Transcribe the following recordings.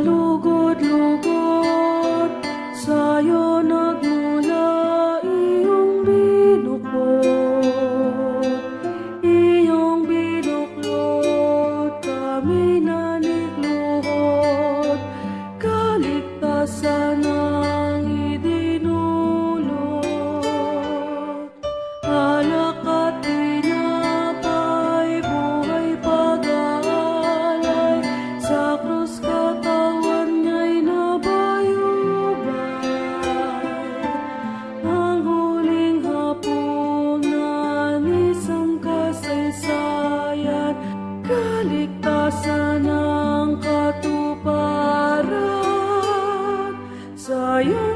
kalugod-lugod sa'yo nagmula iyong binuklod iyong binuklod kami nanikluhod kaligtasan na Pagkasa ng katuparan sa'yo.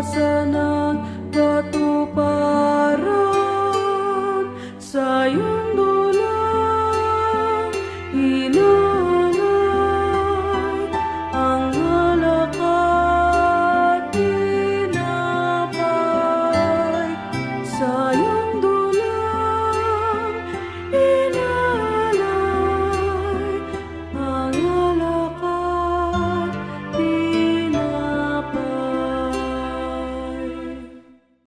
rasa